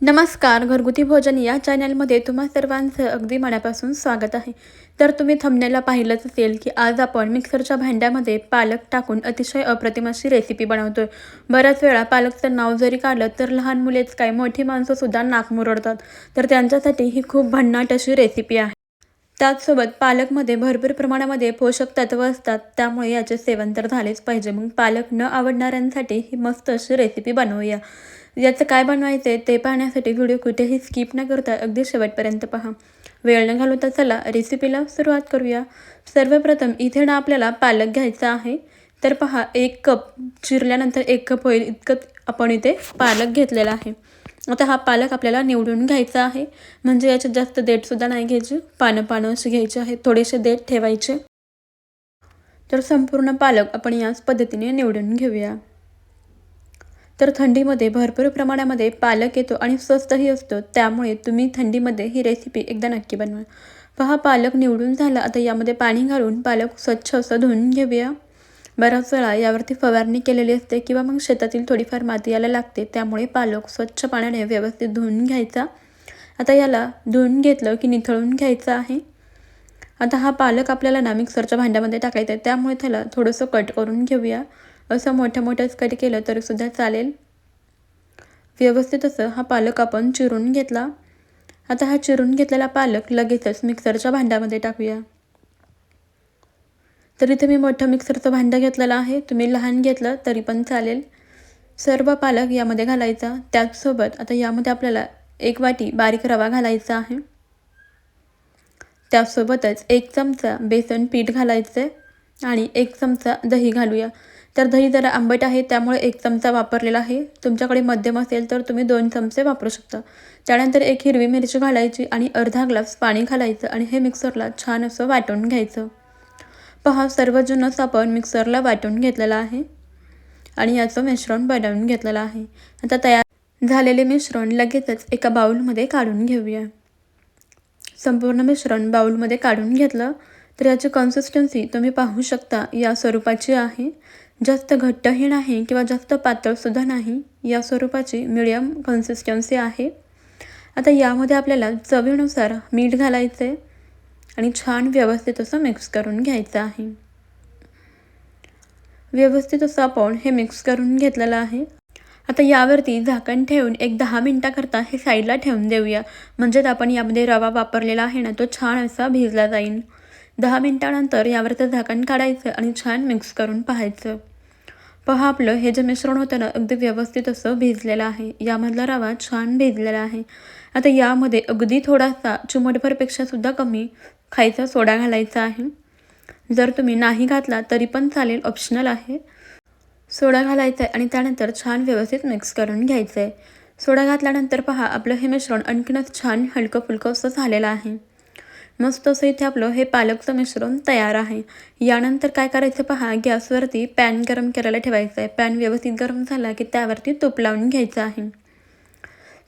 नमस्कार घरगुती भोजन या चॅनलमध्ये तुम्हा सर्वांचं अगदी मनापासून स्वागत आहे. तर तुम्ही थंबनेला पाहिलंच असेल की आज आपण मिक्सरच्या भांड्यामध्ये पालक टाकून अतिशय अप्रतिम अशी रेसिपी बनवतोय. बऱ्याच वेळा पालकचं नाव जरी काढलं तर लहान मुलेच काय मोठी माणसंसुद्धा नाक मुरडतात. तर त्यांच्यासाठी ही खूप भन्नाट अशी रेसिपी आहे. त्याचसोबत पालकमध्ये भरपूर प्रमाणामध्ये पोषक तत्व असतात त्यामुळे याचे सेवन तर झालेच पाहिजे. मग पालक न आवडणाऱ्यांसाठी ही मस्त अशी रेसिपी बनवूया. याचं काय बनवायचं आहे ते पाहण्यासाठी व्हिडिओ कुठेही स्किप न करता अगदी शेवटपर्यंत पहा. वेळ न घालवता चला रेसिपीला सुरुवात करूया. सर्वप्रथम इथे ना आपल्याला पालक घ्यायचा आहे. तर पहा एक कप चिरल्यानंतर एक कप होईल इतकं आपण इथे पालक घेतलेला आहे. आता हा पालक आपल्याला निवडून घ्यायचा आहे. म्हणजे याच्यात जास्त देठसुद्धा नाही घ्यायची. पानं पानं अशी घ्यायची आहे थोडेसे देठ ठेवायचे. तर संपूर्ण पालक आपण याच पद्धतीने निवडून घेऊया. तर थंडीमध्ये भरपूर प्रमाणामध्ये पालक येतो आणि स्वस्तही असतो. त्यामुळे तुम्ही थंडीमध्ये ही रेसिपी एकदा नक्की बनवा. पहा पालक निवडून झाला. आता यामध्ये पाणी घालून पालक स्वच्छ असं धुवून घेऊया. बऱ्याच वेळा यावरती फवारणी केलेली असते किंवा मग शेतातील थोडीफार माती याला लागते. त्यामुळे पालक स्वच्छ पाण्याने व्यवस्थित धुवून घ्यायचा. आता याला धुवून घेतलं की निथळून घ्यायचं आहे. आता हा पालक आपल्याला ना मिक्सरच्या भांड्यामध्ये टाकायचा आहे. त्यामुळे त्याला थोडंसं कट करून घेऊया. असं मोठ्या मोठ्याच कट केलं तरीसुद्धा चालेल. व्यवस्थित असं हा पालक आपण चिरून घेतला. आता हा चिरून घेतलेला पालक लगेचच मिक्सरच्या भांड्यामध्ये टाकूया. तर इथे मी मोठं मिक्सरचं भांडं घेतलेलं आहे. तुम्ही लहान घेतलं तरी पण चालेल. सर्व पालक यामध्ये घालायचा. त्याचसोबत आता यामध्ये आपल्याला एक वाटी बारीक रवा घालायचा आहे. त्यासोबतच एक चमचा बेसन पीठ घालायचं आहे आणि एक चमचा दही घालूया. तर दही जरा आंबट आहे त्यामुळे एक चमचा वापरलेला आहे. तुमच्याकडे मध्यम असेल तर तुम्ही दोन चमचे वापरू शकता. त्यानंतर एक हिरवी मिरची घालायची आणि अर्धा ग्लास पाणी घालायचं आणि हे मिक्सरला छान असं वाटून घ्यायचं. पहा सर्व जुनच आपण मिक्सरला वाटून घेतलेलं आहे आणि याचं मिश्रण बनवून घेतलेलं आहे. आता तयार झालेले मिश्रण लगेचच एका बाऊलमध्ये काढून घेऊया. संपूर्ण मिश्रण बाऊलमध्ये काढून घेतलं तर याची कन्सिस्टन्सी तुम्ही पाहू शकता या स्वरूपाची आहे. जास्त घट्टही नाही किंवा जास्त पातळसुद्धा नाही या स्वरूपाची मिडियम कन्सिस्टन्सी आहे. आता यामध्ये आपल्याला चवीनुसार मीठ घालायचं आहे आणि छान व्यवस्थित असं मिक्स करून घ्यायचं आहे. व्यवस्थित असं आपण हे मिक्स करून घेतलेलं आहे. आता यावरती झाकण ठेवून एक दहा मिनटाकरता हे साईडला ठेवून देऊया. म्हणजेच आपण यामध्ये रवा वापरलेला आहे ना तो छान असा भिजला जाईल दहा मिनटानंतर यावरचं झाकण काढायचं आणि छान मिक्स करून पाहायचं. पहा आपलं हे जे मिश्रण होतं ना अगदी व्यवस्थित असं भिजलेलं आहे. यामधला रवा छान भिजलेला आहे. आता यामध्ये अगदी थोडासा चिमटभरपेक्षा सुद्धा कमी खायचा सोडा घालायचा आहे. जर तुम्ही नाही घातला तरी पण चालेल ऑप्शनल आहे. सोडा घालायचा आहे आणि त्यानंतर छान व्यवस्थित मिक्स करून घ्यायचं आहे सोडा घातल्यानंतर पहा आपलं हे मिश्रण आणखीनच छान हलकं फुलकं असं झालेलं आहे. मस्त असं इथे आपलं हे पालकचं मिश्रण तयार आहे. यानंतर काय करायचं पहा गॅसवरती पॅन गरम करायला ठेवायचं आहे. पॅन व्यवस्थित गरम झाला की त्यावरती तूप लावून घ्यायचं आहे.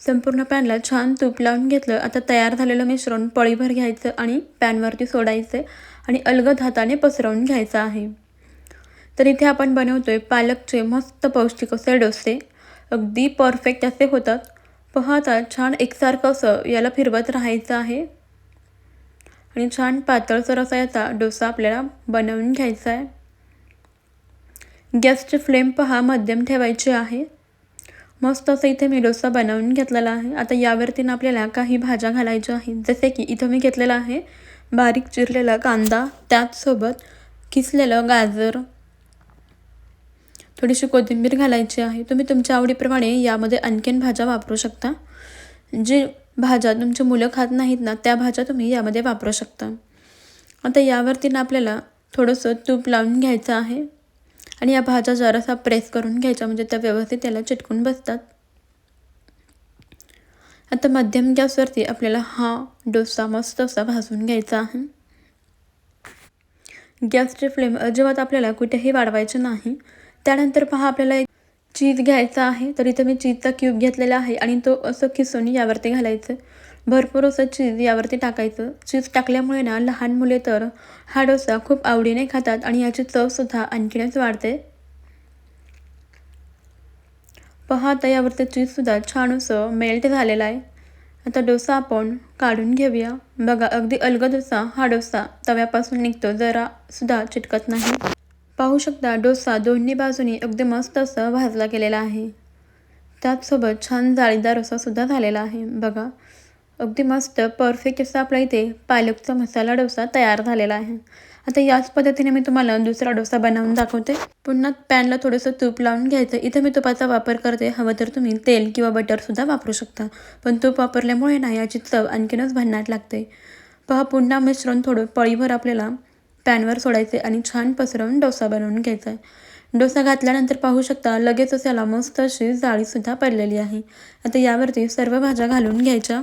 संपूर्ण पॅनला छान तूप लावून घेतलं. आता तयार झालेलं मिश्रण पळीभर घ्यायचं आणि पॅनवरती सोडायचं आणि अलगद हाताने पसरवून घ्यायचं आहे. तर इथे आपण बनवतोय पालकचे मस्त पौष्टिक असे डोसे. अगदी परफेक्ट असे होतात. पहा छान एकसारखं असं याला फिरवत राहायचं आहे. आणि छान पातळसर असा याचा डोसा आपल्याला बनवून घ्यायचा आहे. गॅसची फ्लेम पहा मध्यम ठेवायची आहे. मस्त असं इथे मी डोसा बनवून घेतलेला आहे. आता यावरती ना आपल्याला काही भाज्या घालायच्या आहेत. जसे की इथं मी घेतलेला आहे बारीक चिरलेला कांदा त्याचसोबत किसलेलं गाजर. थोडीशी कोथिंबीर घालायची आहे. तुम्ही तुमच्या आवडीप्रमाणे यामध्ये आणखीन भाज्या वापरू शकता. जी भाज्या तुमची मुलं खात नाहीत ना त्या भाज्या तुम्ही यामध्ये वापरू शकता. आता यावरती ना आपल्याला थोडंसं तूप लावून घ्यायचं आहे आणि या भाज्या जरासा प्रेस करून घ्यायच्या म्हणजे त्या व्यवस्थित त्याला चिटकून बसतात. आता मध्यम गॅसवरती आपल्याला हा डोसा मस्त असा भाजून घ्यायचा आहे. गॅसची फ्लेम अजिबात आपल्याला कुठेही वाढवायचे नाही. त्यानंतर पहा आपल्याला एक चीज घ्यायचा आहे तर इथं मी चीजचा क्यूब घेतलेला आहे आणि तो असं खिसून यावरती घालायचं. भरपूर असं चीज यावरती टाकायचं. चीज टाकल्यामुळे ना लहान मुले तर हा डोसा खूप आवडीने खातात आणि याची चवसुद्धा आणखीनच वाढते. पहा आता यावरती चीजसुद्धा छान असं मेल्ट झालेलं आहे. आता डोसा आपण काढून घेऊया. बघा अगदी अलगद असा हा डोसा तव्यापासून निघतो. जरा सुद्धा चिटकत नाही. पाहू शकता डोसा दोन्ही बाजूनी अगदी मस्त असं भाजला गेलेला आहे. त्याचसोबत छान जाळीदार असा सुद्धा झालेला आहे. बघा अगदी मस्त परफेक्ट असा आपला इथे पालकचा मसाला डोसा तयार झालेला आहे. आता याच पद्धतीने मी तुम्हाला दुसरा डोसा बनवून दाखवते. पुन्हा पॅनला थोडंसं तूप लावून घ्यायचं. इथे मी तुपाचा वापर करते. हवं तर तुम्ही तेल किंवा बटरसुद्धा वापरू शकता. पण तूप वापरल्यामुळे ना याची चव आणखीनच भन्नाट लागते. पहा पुन्हा मिश्रण थोडं पळीभर आपल्याला पॅनवर सोडायचे आणि छान पसरवून डोसा बनवून घ्यायचा. आहे डोसा घातल्यानंतर पाहू शकता लगेचच याला मस्त अशी जाळीसुद्धा पडलेली आहे. आता यावरती सर्व भाज्या घालून घ्यायच्या.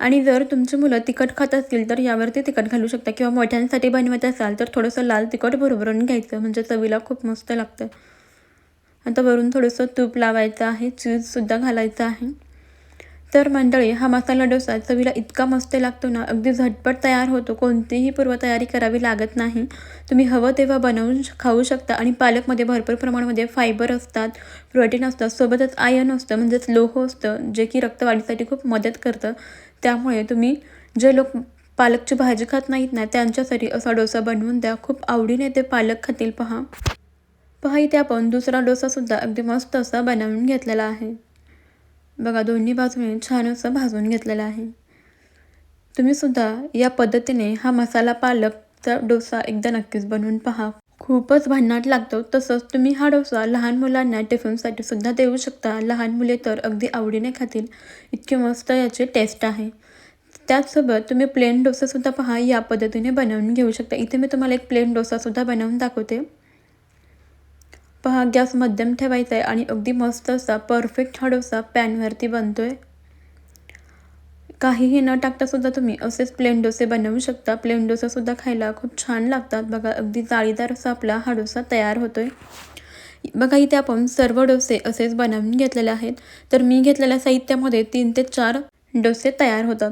आणि जर तुमची मुलं तिखट खात असतील तर यावरती तिखट घालू शकता किंवा मोठ्यांसाठी बनवत असाल तर थोडंसं लाल तिखट भरभरून घ्यायचं म्हणजे चवीला खूप मस्त लागतं. आता वरून थोडंसं तूप लावायचं आहे चीजसुद्धा घालायचं आहे. तर मंडळी हा मसाला डोसा चवीला इतका मस्त लागतो ना अगदी झटपट तयार होतो. कोणतीही पूर्वतयारी करावी लागत नाही. तुम्ही हवं तेव्हा बनवून खाऊ शकता आणि पालकमध्ये भरपूर प्रमाणामध्ये फायबर असतात प्रोटीन असतात सोबतच आयन असतं म्हणजेच लोह असतं जे की रक्तवाढीसाठी खूप मदत करतं. त्यामुळे तुम्ही जे लोक पालकची भाजी खात नाहीत ना त्यांच्यासाठी असा डोसा बनवून द्या. खूप आवडीने ते पालक खातील. पहा. पहा इथे आपण दुसरा डोसासुद्धा अगदी मस्त असा बनवून घेतलेला आहे. बघा दोन्ही बाजूने छान असं भाजून घेतलेलं आहे. तुम्हीसुद्धा या पद्धतीने हा मसाला पालकचा डोसा एकदा नक्कीच बनवून पहा. खूपच भन्नाट लागतो तसंच तुम्ही हा डोसा लहान मुलांना टिफिनसाठी सुद्धा देऊ शकता. लहान मुले तर अगदी आवडीने खातील. इतके मस्त याची टेस्ट आहे. त्याचसोबत तुम्ही प्लेन डोसासुद्धा पहा या पद्धतीने बनवून घेऊ शकता. इथे मी तुम्हाला एक प्लेन डोसासुद्धा बनवून दाखवते. पहा गॅस मध्यम ठेवायचा आहे आणि अगदी मस्त असा परफेक्ट हा पॅनवरती बनतो आहे काहीही न टाकतासुद्धा तुम्ही असेच प्लेन डोसे बनवू शकता. प्लेन डोसासुद्धा खायला खूप छान लागतात. बघा अगदी जाळीदार असा आपला हा डोसा तयार होतो आहे बघा इथे आपण सर्व डोसे असेच बनवून घेतलेले आहेत. तर मी घेतलेल्या साहित्यामध्ये तीन ते चार डोसे तयार होतात.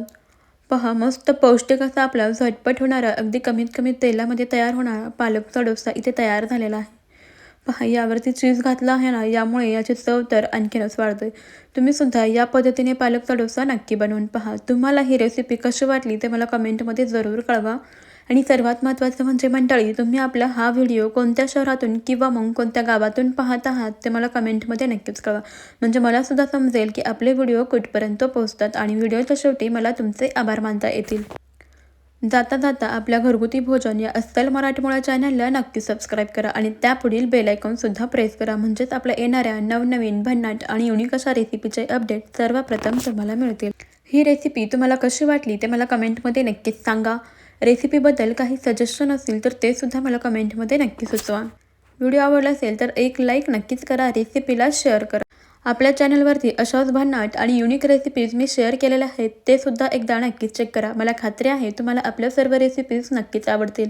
पहा मस्त पौष्टिक असा आपला झटपट होणारा अगदी कमीत कमी तेलामध्ये तयार होणारा पालकचा डोसा इथे तयार झालेला आहे. यावरती चीज घातला आहे ना यामुळे याची चव तर आणखीनच वाढते तुम्ही सुद्धा या पद्धतीने पालकचा डोसा नक्की बनवून पहा. तुम्हाला ही रेसिपी कशी वाटली ते मला कमेंटमध्ये जरूर कळवा. आणि सर्वात महत्त्वाचं म्हणजे मंडळी तुम्ही आपला हा व्हिडिओ कोणत्या शहरातून किंवा मग कोणत्या गावातून पाहत आहात ते मला कमेंटमध्ये नक्कीच कळवा. म्हणजे मलासुद्धा समजेल की आपले व्हिडिओ कुठपर्यंत पोहोचतात आणि व्हिडिओच्या शेवटी मला तुमचे आभार मानता येतील. जाता जाता आपल्या घरगुती भोजन या अस्सल मराठमोळा चॅनलला नक्की सबस्क्राईब करा आणि त्यापुढील बेलायकॉनसुद्धा प्रेस करा. म्हणजेच आपल्या येणाऱ्या नवनवीन भन्नाट आणि युनिक अशा रेसिपीचे अपडेट सर्वप्रथम तुम्हाला मिळतील. ही रेसिपी तुम्हाला कशी वाटली ते मला कमेंटमध्ये नक्कीच सांगा. रेसिपीबद्दल काही सजेशन असतील तर ते सुद्धा मला कमेंटमध्ये नक्की सुचवा. व्हिडिओ आवडला असेल तर एक लाईक नक्कीच करा. रेसिपीला शेअर करा. आपल्या चॅनलवरती अशाच भन्नाट आणि युनिक रेसिपीज मी शेअर केलेल्या आहेत ते सुद्धा एकदा नक्कीच चेक करा. मला खात्री आहे तुम्हाला आपल्या सर्व रेसिपीज नक्कीच आवडतील.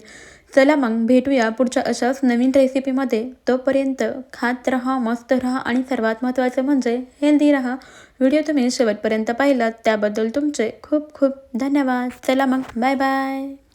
चला मग भेटूया पुढच्या अशाच नवीन रेसिपीमध्ये तोपर्यंत खात राहा मस्त राहा आणि सर्वात महत्त्वाचं म्हणजे हेल्दी राहा. व्हिडिओ तुम्ही शेवटपर्यंत पाहिलात त्याबद्दल तुमचे खूप खूप धन्यवाद. चला मग बाय बाय